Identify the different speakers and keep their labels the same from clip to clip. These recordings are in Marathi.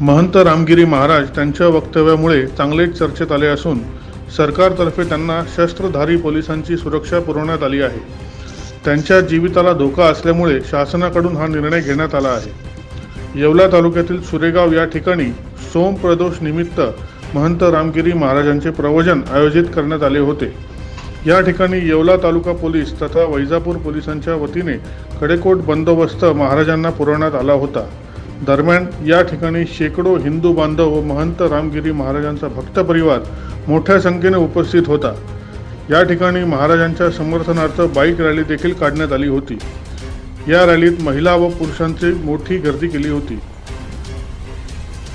Speaker 1: महंत रामगिरी महाराज त्यांच्या वक्तव्यामुळे चांगलेच चर्चेत आले असून सरकारतर्फे त्यांना शस्त्रधारी पोलिसांची सुरक्षा पुरवण्यात आली आहे. त्यांच्या जीविताला धोका असल्यामुळे शासनाकडून हा निर्णय घेण्यात आला आहे. येवला तालुक्यातील सुरेगाव या ठिकाणी सोम प्रदोष निमित्त महंत रामगिरी महाराजांचे प्रवचन आयोजित करण्यात आले होते. या ठिकाणी येवला तालुका पोलीस तथा वैजापूर पोलिसांच्या वतीने कडेकोट बंदोबस्त महाराजांना पुरवण्यात आला होता. दरम्यान या ठिकाणी शेकडो हिंदू बांधव व महंत रामगिरी महाराजांचा भक्त परिवार मोठ्या संख्येने उपस्थित होता. या ठिकाणी महाराजांच्या समर्थनार्थ बाईक रॅली देखील काढण्यात आली होती. या रॅलीत महिला व पुरुषांची मोठी गर्दी केली होती.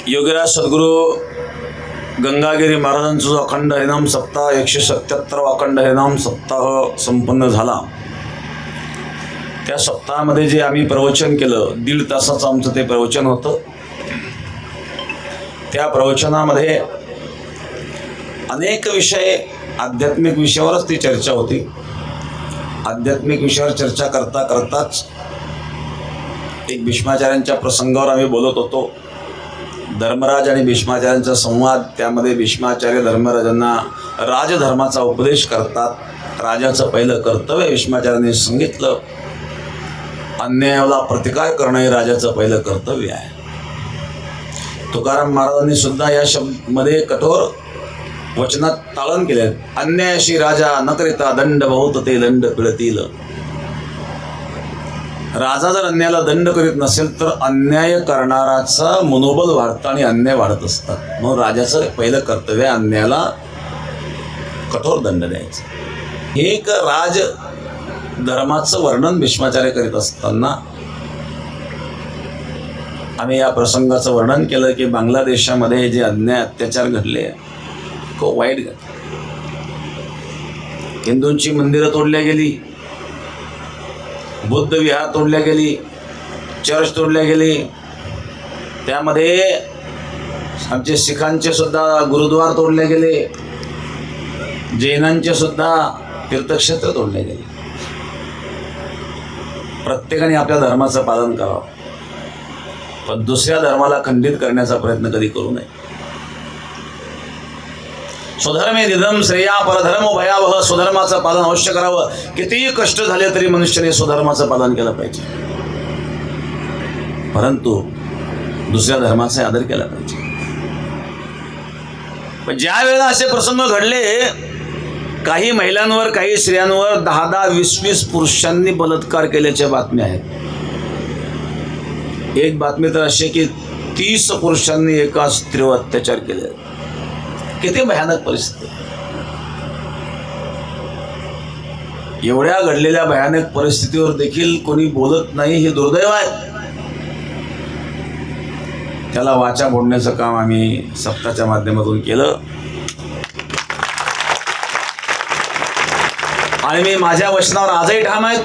Speaker 2: योगीराज सद्गुरू गंगागिरी महाराजांचा जो अखंड हरिनाम सप्ताह एकशे सत्याहत्तर अखंड हरिनाम सप्ताह संपन्न झाला. त्या सप्ताहामध्ये जे आम्ही प्रवचन केलं दीड तासाचं आमचं ते प्रवचन होतं. त्या प्रवचनामध्ये अनेक विषय आध्यात्मिक विषयावरच ती चर्चा होती. आध्यात्मिक विषयावर चर्चा करता करताच एक भीष्माचार्यांच्या प्रसंगावर आम्ही बोलत होतो. धर्मराज आणि भीष्माचार्यांचा संवाद त्यामध्ये भीष्माचार्य धर्मराजांना राजधर्माचा उपदेश करतात. राजाचं पहिलं कर्तव्य भीष्माचार्यांनी सांगितलं. अन्यायाला प्रतिकार करणं हे राजाचं पहिलं कर्तव्य आहे. तुकाराम महाराजांनी सुद्धा या शब्दमध्ये कठोर वचनात ताळण केले अन्यायाशी राजा न करिता दंड बहुत ते दंड पिळतील. राजा जर अन्यायाला दंड करीत नसेल तर अन्याय करणाराचं मनोबल वाढतं आणि अन्याय वाढत असतात. म्हणून राजाचं पहिलं कर्तव्य अन्यायाला कठोर दंड द्यायचा. एक राज धर्माचं वर्णन भीष्माचार्य करीत असताना आम्ही या प्रसंगाचं वर्णन केलं की बांगलादेशामध्ये जे अन्याय अत्याचार घडले खूप वाईट घडले. हिंदूंची मंदिरं तोडल्या गेली बुद्ध विहार तोडल्या गेली चर्च तोडल्या गेली. त्यामध्ये आमचे शिखांचे सुद्धा गुरुद्वार तोडले गेले जैनांचे सुद्धा तीर्थक्षेत्र तोडले गेले. प्रत्येकाने आपल्या धर्माचं पालन करावं. पण दुसऱ्या धर्माला खंडित करण्याचा प्रयत्न कधी करू नये. स्वधर्मे निधम श्रेया परधर्म भयावह स्वधर्माचं पालन अवश्य करावं. कितीही कष्ट झाले तरी मनुष्याने स्वधर्माचं पालन केलं पाहिजे. परंतु दुसऱ्या धर्माचा आदर केला पाहिजे. पण ज्या वेळेला असे प्रसंग घडले काही महिलांवर काही स्त्रियांवर दहा दहा वीस वीस पुरुषांनी बलात्कार केल्याच्या बातम्या आहेत. एक बातमी तर अशी आहे की तीस पुरुषांनी एका स्त्रीवर अत्याचार केले. किती भयानक परिस्थिती एवढ्या घडलेल्या भयानक परिस्थितीवर देखील कोणी बोलत नाही हे दुर्दैव आहे. त्याला वाचा फोडण्याचं काम आम्ही सप्ताच्या माध्यमातून केलं. आणि मी माझ्या वचनावर आजही ठाम आहेत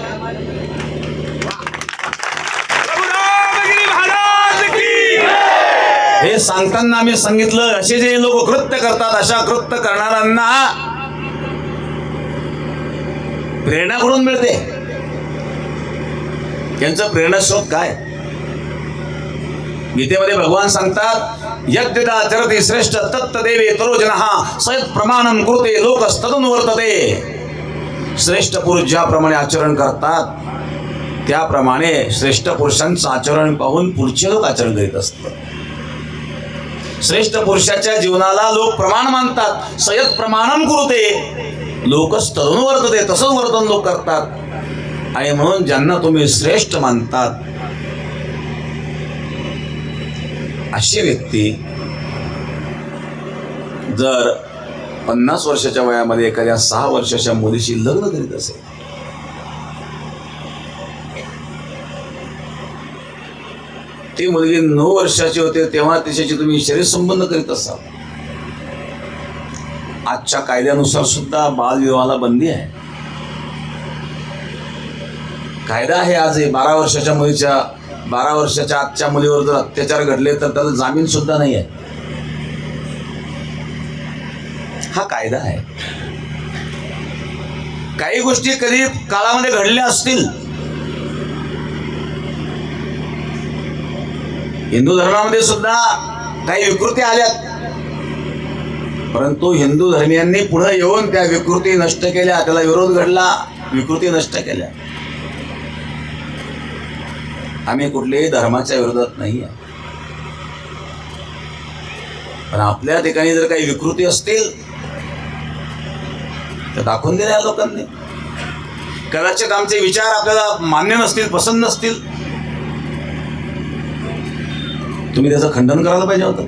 Speaker 2: हे सांगताना आम्ही सांगितलं असे जे लोक कृत्य करतात अशा कृत्य करणाऱ्यांना प्रेरणा कुठून मिळते? त्यांचं प्रेरणास्रोत काय? गीतेमध्ये भगवान सांगतात यज्ञता चरती श्रेष्ठ तत्तदेवे तरोजन हा सयत प्रमाणम कृते लोक वर्तते श्रेष्ठ पुरुष ज्याप्रमाणे आचरण करतात त्याप्रमाणे श्रेष्ठ पुरुषांचं आचरण पाहून पुढचे लोक आचरण करीत असतात. श्रेष्ठ पुरुषाच्या जीवनाला लोक प्रमाण मानतात. सयत प्रमाणम कुरुते. लोक तरुण वर्तते तसंच वर्तन लोक करतात. आणि म्हणून ज्यांना तुम्ही श्रेष्ठ मानतात अशी व्यक्ती जर पन्नास वर्षाच्या वयामध्ये एखाद्या सहा वर्षाच्या मुलीशी लग्न करीत असेल. ती मुलगी नऊ वर्षाची होते तेव्हा तिच्याशी तुम्ही शरीर संबंध करीत असाल. आजच्या कायद्यानुसार सुद्धा बालविवाहाला बंदी आहे. कायदा आहे आज हे. बारा वर्षाच्या मुलीच्या बारा वर्षाच्या आजच्या मुलीवर जर अत्याचार घडले तर त्याला जामीन सुद्धा नाही आहे. हा कायदा आहे. काही गोष्टी कधी काळामध्ये घडल्या असतील. हिंदू धर्मामध्ये सुद्धा काही विकृती आल्यात. परंतु हिंदू धर्मियांनी पुढे येऊन त्या विकृती नष्ट केल्या त्याला विरोध घडला विकृती नष्ट केल्या. आम्ही कुठल्याही धर्माच्या विरोधात नाही आहे. पण आपल्या ठिकाणी जर काही विकृती असतील तर दाखवून दिल्या या लोकांनी. कदाचित आमचे विचार आपल्याला मान्य नसतील पसंत नसतील. तुम्ही त्याचं खंडन करायला पाहिजे होतं.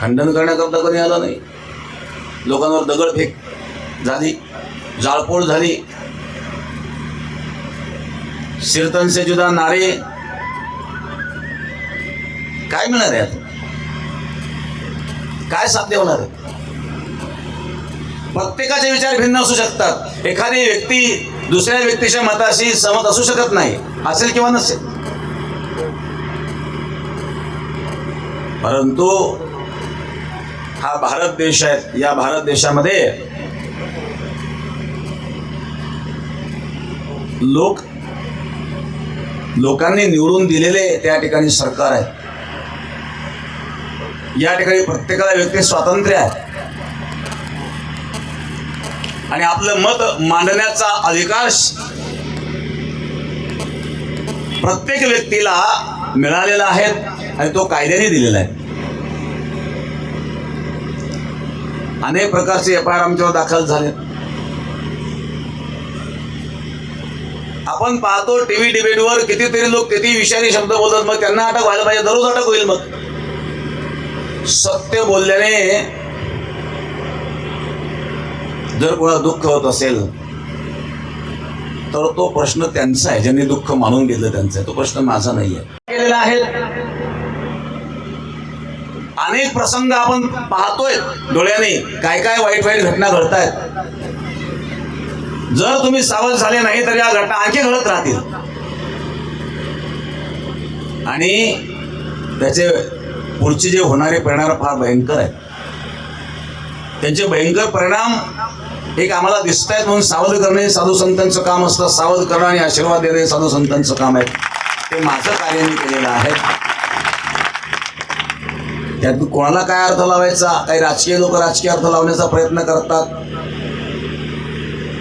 Speaker 2: खंडन करण्याकरता कोणी आलं नाही. लोकांवर दगडफेक झाली जाळपोळ झाली. सिरतन से जुदा नारे. काय मिळणार आहे आता? काय साध्य होणार आहे? प्रत्येकाचे विचार भिन्न असू शकतात. एखादी व्यक्ती दुसऱ्या व्यक्तीच्या मताशी सहमत असू शकत नाही. असेल किंवा नसेल. परंतु हा भारत देश आहे. या भारत देशामध्ये लोक लोकांनी निवडून दिलेले त्या ठिकाणी सरकार आहे. या ठिकाणी प्रत्येकाला व्यक्ती स्वातंत्र्य आहे. आणि आपलं मत मांडण्याचा अधिकार प्रत्येक व्यक्तीला मिळालेला आहे आणि तो कायद्याने दिलेला आहे. अनेक प्रकारचे एफ आय आर आमच्यावर दाखल झाले. आपण पाहतो टीव्ही डिबेटवर कितीतरी लोक किती विषारी शब्द बोलतात मग त्यांना अटक व्हायला पाहिजे दररोज अटक होईल मग. सत्य बोलल्याने जर कोणाला दुःख होत असेल तर तो प्रश्न त्यांचा आहे. ज्यांनी दुःख मानून घेतलं त्यांचा आहे. तो प्रश्न माझा नाही आहे केलेला आहे. अनेक प्रसंग आपण पाहतोय डोळ्याने. काय काय वाईट वाईट घटना घडतायत. जर तुम्ही सावध झाले नाही तर या घटना आणखी घडत राहतील. आणि त्याचे पुढचे जे होणारे परिणाम फार भयंकर आहेत. त्यांचे भयंकर परिणाम एक आम्हाला दिसत आहेत म्हणून सावध करणे साधू संतांचं काम असतं सावध करणं आणि आशीर्वाद देणे साधू संतांचं काम आहे. ते माझं कार्य मी केलेलं आहे. त्यात कोणाला काय अर्थ लावायचा? काही राजकीय लोक राजकीय अर्थ लावण्याचा प्रयत्न करतात.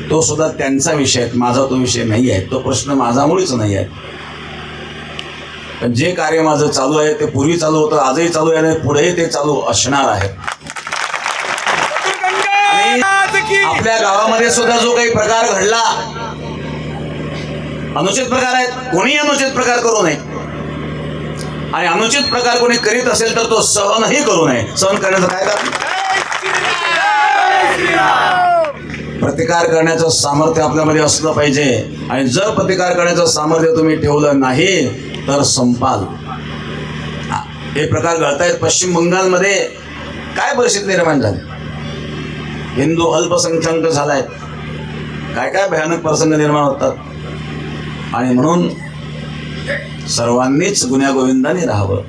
Speaker 2: तो सुद्धा त्यांचा विषय आहे. माझा तो विषय नाही आहे. तो प्रश्न माझा मुळीच नाही आहे. पण जे कार्य माझं चालू आहे ते पूर्वी चालू होतं आजही चालू आहे आणि पुढेही ते चालू असणार आहे आणि आपल्या गावामध्ये सुद्धा जो काही प्रकार घडला अनुचित प्रकार आहेत. कोणी अनुचित प्रकार करू नये. आणि अनुचित प्रकार कोणी करीत असेल तर तो सहनही करू नये. सहन करण्याचं काय कारण? प्रतिकार करण्याचं सामर्थ्य आपल्यामध्ये असलं पाहिजे. आणि जर प्रतिकार करण्याचं सामर्थ्य तुम्ही ठेवलं नाही तर संपाल. हे प्रकार घडतायत पश्चिम बंगालमध्ये. काय परिस्थिती निर्माण झाली? हिंदू अल्पसंख्याक झालाय काय काय भयानक प्रसंग निर्माण होतात? आणि म्हणून सर्वांनीच गुन्ह्यागोविंदाने राहावं.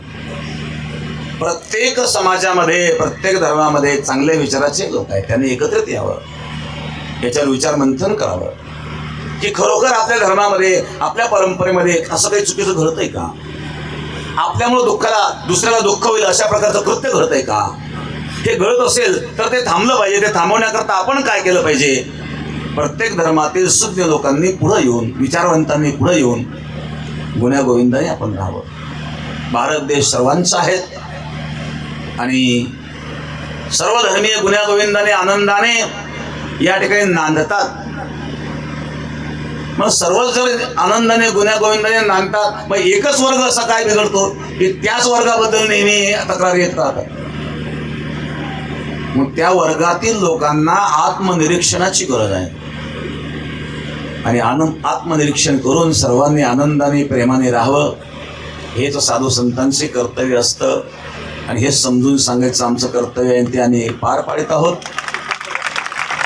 Speaker 2: प्रत्येक समाजामध्ये प्रत्येक धर्मामध्ये चांगल्या विचाराचे लोक आहेत. त्यांनी एकत्रित यावं. याच्यावर विचार मंथन करावं. की खरोखर आपल्या धर्मामध्ये आपल्या परंपरेमध्ये असं काही चुकीचं घडतंय का? आपल्यामुळं दुःखाला दुसऱ्याला दुःख होईल अशा प्रकारचं कृत्य घडतंय का? हे गळत असेल तर ते थांबलं पाहिजे. ते थांबवण्याकरता आपण काय केलं पाहिजे? प्रत्येक धर्मातील सुज्ञ लोकांनी पुढं येऊन विचारवंतांनी पुढं येऊन गुण्यागोविंदाने आपण राहावं. भारत देश सर्वांचा आहे. आणि सर्व धर्मीय गुण्यागोविंदाने आनंदाने या ठिकाणी नांदतात. मग सर्वच जर आनंदाने गुण्यागोविंदाने नांदतात मग एकच वर्ग असा काय बिघडतो? की त्याच वर्गाबद्दल नेहमी तक्रारी येत राहतात. मग त्या वर्गातील लोकांना आत्मनिरीक्षणाची गरज आहे. आणि आनंद आत्मनिरीक्षण करून सर्वांनी आनंदाने प्रेमाने राहावं हेच साधू संतांचे कर्तव्य असतं. आणि हे समजून सांगायचं आमचं कर्तव्य आहे ते आम्ही पार पाडत आहोत.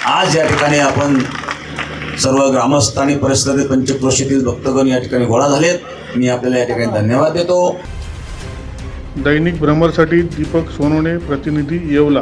Speaker 2: आज या ठिकाणी आपण सर्व ग्रामस्थ आणि परिसरातील पंचक्रोशीतील भक्तगण या ठिकाणी गोळा झालेत. मी आपल्याला या ठिकाणी धन्यवाद देतो.
Speaker 1: दैनिक भ्रमरसाठी दीपक सोनवणे प्रतिनिधी येवला.